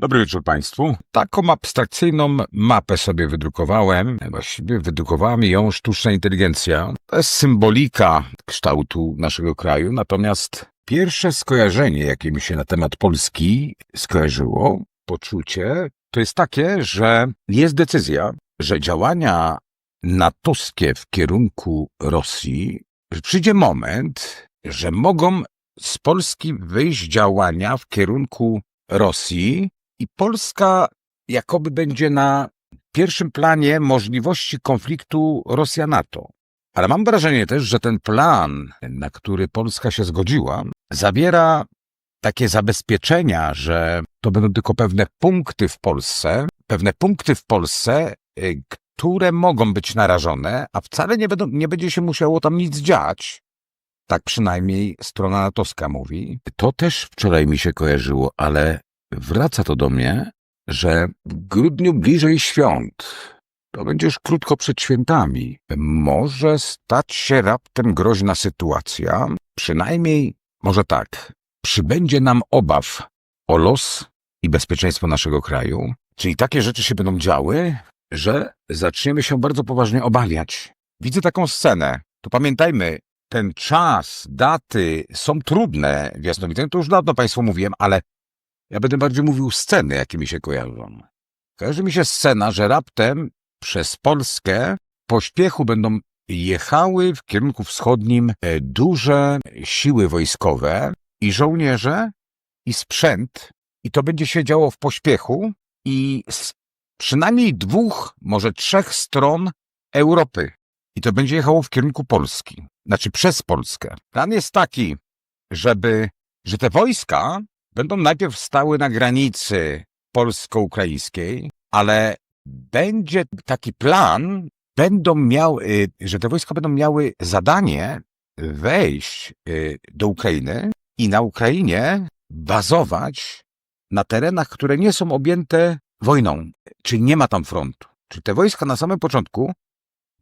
Dobry wieczór Państwu. Taką abstrakcyjną mapę sobie wydrukowałem. Właściwie wydrukowała mi ją sztuczna inteligencja. To jest symbolika kształtu naszego kraju. Natomiast pierwsze skojarzenie, jakie mi się na temat Polski skojarzyło, poczucie, to jest takie, że jest decyzja, że działania natowskie w kierunku Rosji, że przyjdzie moment, że mogą z Polski wyjść działania w kierunku Rosji i Polska jakoby będzie na pierwszym planie możliwości konfliktu Rosja-NATO. Ale mam wrażenie też, że ten plan, na który Polska się zgodziła, zawiera takie zabezpieczenia, że to będą tylko pewne punkty w Polsce, pewne punkty w Polsce, y, które mogą być narażone, a wcale nie, będą, nie będzie się musiało tam nic dziać. Tak przynajmniej strona natowska mówi. To też wczoraj mi się kojarzyło, ale wraca to do mnie, że w grudniu bliżej świąt, to będzie już krótko przed świętami, może stać się raptem groźna sytuacja, przynajmniej może tak, przybędzie nam obaw o los i bezpieczeństwo naszego kraju, czyli takie rzeczy się będą działy, że zaczniemy się bardzo poważnie obawiać. Widzę taką scenę. To pamiętajmy, ten czas, daty są trudne w jasnowideniu, to już dawno Państwu mówiłem, ale ja będę bardziej mówił sceny, jakie mi się kojarzą. Kojarzy mi się scena, że raptem przez Polskę w pośpiechu będą jechały w kierunku wschodnim e, duże siły wojskowe i żołnierze i sprzęt i to będzie się działo w pośpiechu i z przynajmniej dwóch, może trzech stron Europy. I to będzie jechało w kierunku Polski, znaczy przez Polskę. Plan jest taki, żeby, że te wojska będą najpierw stały na granicy polsko-ukraińskiej, ale będzie taki plan, będą miały, że te wojska będą miały zadanie wejść y, do Ukrainy i na Ukrainie bazować na terenach, które nie są objęte wojną, czyli nie ma tam frontu. Czy te wojska na samym początku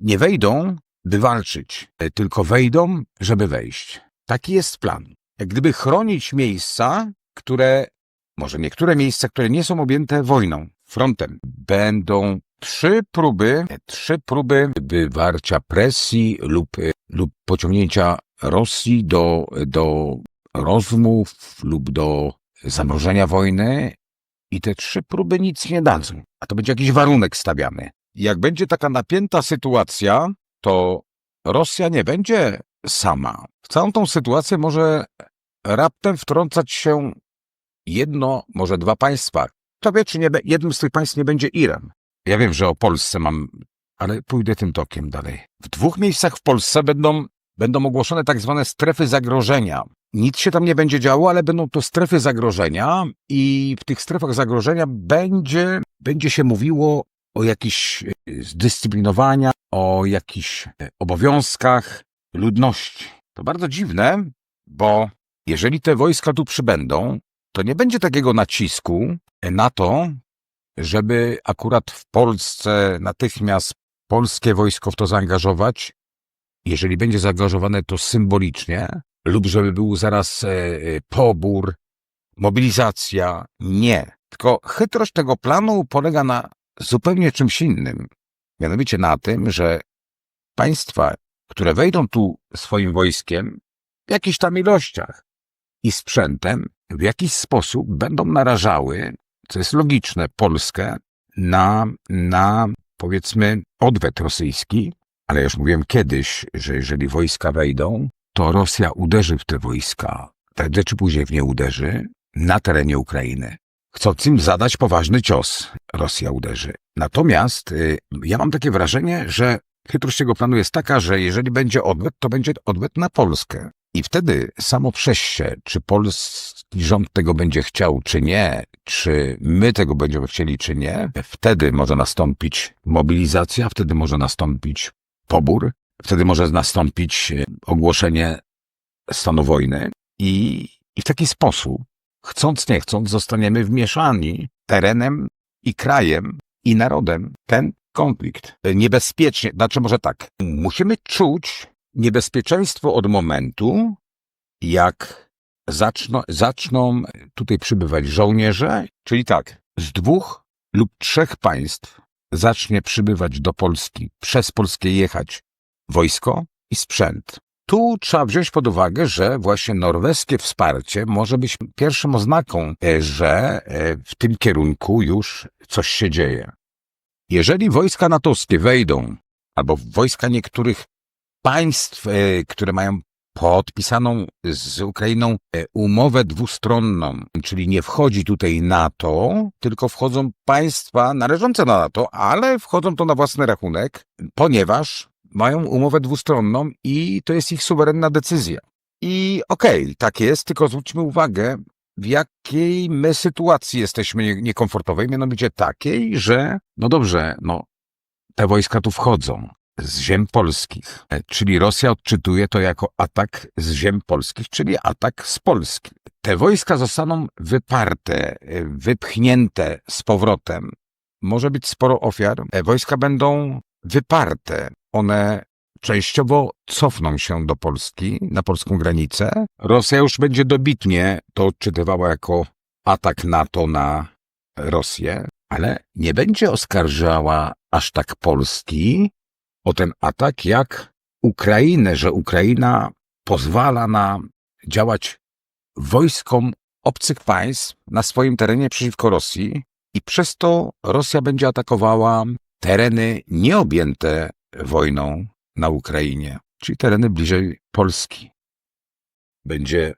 nie wejdą, by walczyć, y, tylko wejdą, żeby wejść. Taki jest plan. Jak gdyby chronić miejsca, które, może niektóre miejsca, które nie są objęte wojną, frontem, będą trzy próby, trzy próby wywarcia presji lub, lub pociągnięcia Rosji do, do rozmów lub do zamrożenia wojny i te trzy próby nic nie dadzą. A to będzie jakiś warunek stawiany. Jak będzie taka napięta sytuacja, to Rosja nie będzie sama. W całą tą sytuację może raptem wtrącać się jedno, może dwa państwa. Kto wie, czy nie, jednym z tych państw nie będzie Iran. Ja wiem, że o Polsce mam, ale pójdę tym tokiem dalej. W dwóch miejscach w Polsce będą, będą ogłoszone tak zwane strefy zagrożenia. Nic się tam nie będzie działo, ale będą to strefy zagrożenia i w tych strefach zagrożenia będzie, będzie się mówiło o jakichś e, zdyscyplinowaniach, o jakichś e, obowiązkach ludności. To bardzo dziwne, bo jeżeli te wojska tu przybędą, to nie będzie takiego nacisku na to, żeby akurat w Polsce natychmiast polskie wojsko w to zaangażować, jeżeli będzie zaangażowane to symbolicznie, lub żeby był zaraz e, e, pobór, mobilizacja. Nie. Tylko chytrość tego planu polega na zupełnie czymś innym. Mianowicie na tym, że państwa, które wejdą tu swoim wojskiem w jakichś tam ilościach i sprzętem, w jakiś sposób będą narażały, co jest logiczne, Polskę na, na powiedzmy odwet rosyjski, ale już mówiłem kiedyś, że jeżeli wojska wejdą, to Rosja uderzy w te wojska, prędzej czy później w nie uderzy, na terenie Ukrainy. Chcąc im zadać poważny cios, Rosja uderzy. Natomiast y, ja mam takie wrażenie, że chytrość tego planu jest taka, że jeżeli będzie odwet, to będzie odwet na Polskę. I wtedy samo przejście, czy polski rząd tego będzie chciał, czy nie, czy my tego będziemy chcieli, czy nie, wtedy może nastąpić mobilizacja, wtedy może nastąpić pobór, wtedy może nastąpić e, ogłoszenie stanu wojny i, i w taki sposób, chcąc nie chcąc, zostaniemy wmieszani terenem i krajem i narodem ten konflikt. Niebezpiecznie, znaczy może tak, musimy czuć niebezpieczeństwo od momentu, jak zaczną, zaczną tutaj przybywać żołnierze, czyli tak, z dwóch lub trzech państw zacznie przybywać do Polski, przez Polskę jechać wojsko i sprzęt. Tu trzeba wziąć pod uwagę, że właśnie norweskie wsparcie może być pierwszą oznaką, e, że e, w tym kierunku już coś się dzieje. Jeżeli wojska natowskie wejdą, albo wojska niektórych państw, e, które mają podpisaną z Ukrainą e, umowę dwustronną, czyli nie wchodzi tutaj NATO, tylko wchodzą państwa należące na NATO, ale wchodzą to na własny rachunek, ponieważ mają umowę dwustronną i to jest ich suwerenna decyzja. I okej, okay, tak jest, tylko zwróćmy uwagę, w jakiej my sytuacji jesteśmy niekomfortowej, mianowicie takiej, że no dobrze, no te wojska tu wchodzą, z ziem polskich, e, czyli Rosja odczytuje to jako atak z ziem polskich, czyli atak z Polski. Te wojska zostaną wyparte, e, wypchnięte z powrotem. Może być sporo ofiar. E, wojska będą wyparte. One częściowo cofną się do Polski, na polską granicę. Rosja już będzie dobitnie to odczytywała jako atak NATO na Rosję, ale nie będzie oskarżała aż tak Polski, o ten atak, jak Ukrainę, że Ukraina pozwala na działać wojskom obcych państw na swoim terenie przeciwko Rosji i przez to Rosja będzie atakowała tereny nieobjęte wojną na Ukrainie, czyli tereny bliżej Polski. Będzie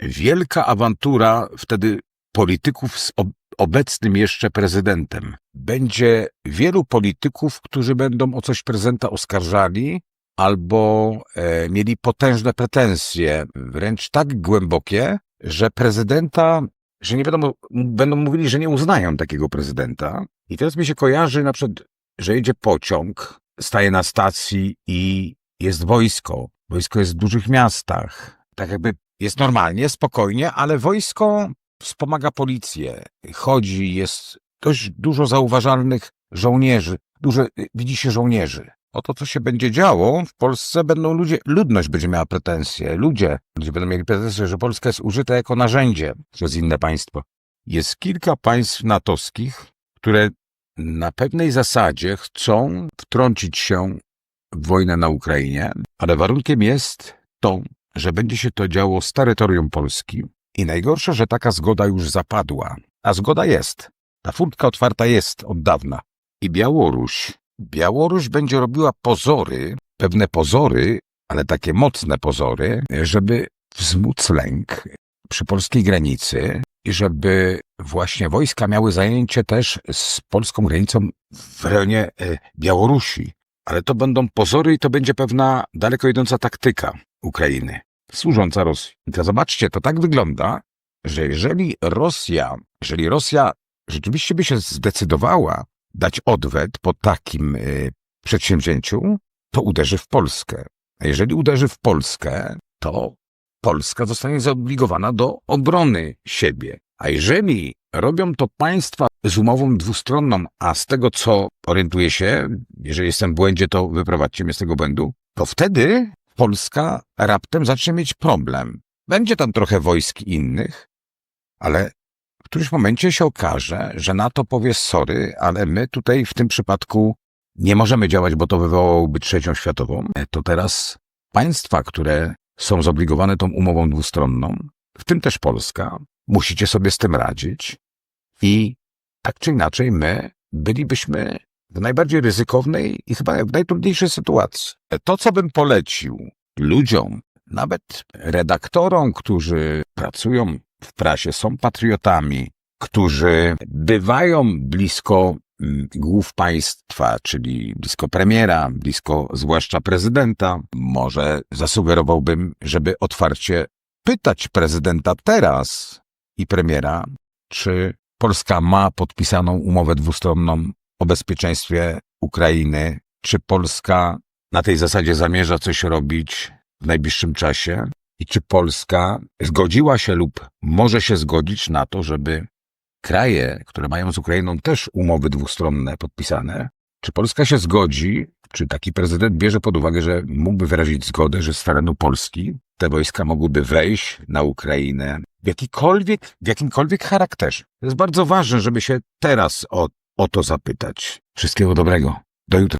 wielka awantura wtedy polityków z obecnym jeszcze prezydentem. Będzie wielu polityków, którzy będą o coś prezydenta oskarżali albo e, mieli potężne pretensje, wręcz tak głębokie, że prezydenta, że nie będą, będą mówili, że nie uznają takiego prezydenta. I teraz mi się kojarzy na przykład, że jedzie pociąg, staje na stacji i jest wojsko. Wojsko jest w dużych miastach. Tak jakby jest normalnie, spokojnie, ale wojsko wspomaga policję, chodzi, jest dość dużo zauważalnych żołnierzy, dużo widzi się żołnierzy. O to, co się będzie działo, w Polsce będą ludzie, ludność będzie miała pretensje, ludzie, ludzie będą mieli pretensje, że Polska jest użyta jako narzędzie przez inne państwo. Jest kilka państw natowskich, które na pewnej zasadzie chcą wtrącić się w wojnę na Ukrainie, ale warunkiem jest to, że będzie się to działo z terytorium Polski, i najgorsze, że taka zgoda już zapadła. A zgoda jest. Ta furtka otwarta jest od dawna. I Białoruś. Białoruś będzie robiła pozory, pewne pozory, ale takie mocne pozory, żeby wzmóc lęk przy polskiej granicy i żeby właśnie wojska miały zajęcie też z polską granicą w rejonie e, Białorusi. Ale to będą pozory i to będzie pewna daleko idąca taktyka Ukrainy służąca Rosji. I to zobaczcie, to tak wygląda, że jeżeli Rosja, jeżeli Rosja rzeczywiście by się zdecydowała dać odwet po takim y, przedsięwzięciu, to uderzy w Polskę. A jeżeli uderzy w Polskę, to Polska zostanie zobligowana do obrony siebie. A jeżeli robią to państwa z umową dwustronną, a z tego co orientuję się, jeżeli jestem w błędzie, to wyprowadźcie mnie z tego błędu, to wtedy Polska raptem zacznie mieć problem. Będzie tam trochę wojsk innych, ale w którymś momencie się okaże, że NATO powie sorry, ale my tutaj w tym przypadku nie możemy działać, bo to wywołałoby trzecią światową. To teraz państwa, które są zobligowane tą umową dwustronną, w tym też Polska, musicie sobie z tym radzić i tak czy inaczej my bylibyśmy w najbardziej ryzykownej i chyba w najtrudniejszej sytuacji. To, co bym polecił ludziom, nawet redaktorom, którzy pracują w prasie, są patriotami, którzy bywają blisko mm, głów państwa, czyli blisko premiera, blisko zwłaszcza prezydenta, może zasugerowałbym, żeby otwarcie pytać prezydenta teraz i premiera, czy Polska ma podpisaną umowę dwustronną o bezpieczeństwie Ukrainy, czy Polska na tej zasadzie zamierza coś robić w najbliższym czasie? I czy Polska zgodziła się lub może się zgodzić na to, żeby kraje, które mają z Ukrainą też umowy dwustronne podpisane, Czy Polska się zgodzi, czy taki prezydent bierze pod uwagę, że mógłby wyrazić zgodę, że z terenu Polski te wojska mogłyby wejść na Ukrainę w jakikolwiek, w jakimkolwiek charakterze? To jest bardzo ważne, żeby się teraz o, o to zapytać. Wszystkiego dobrego. Do jutra.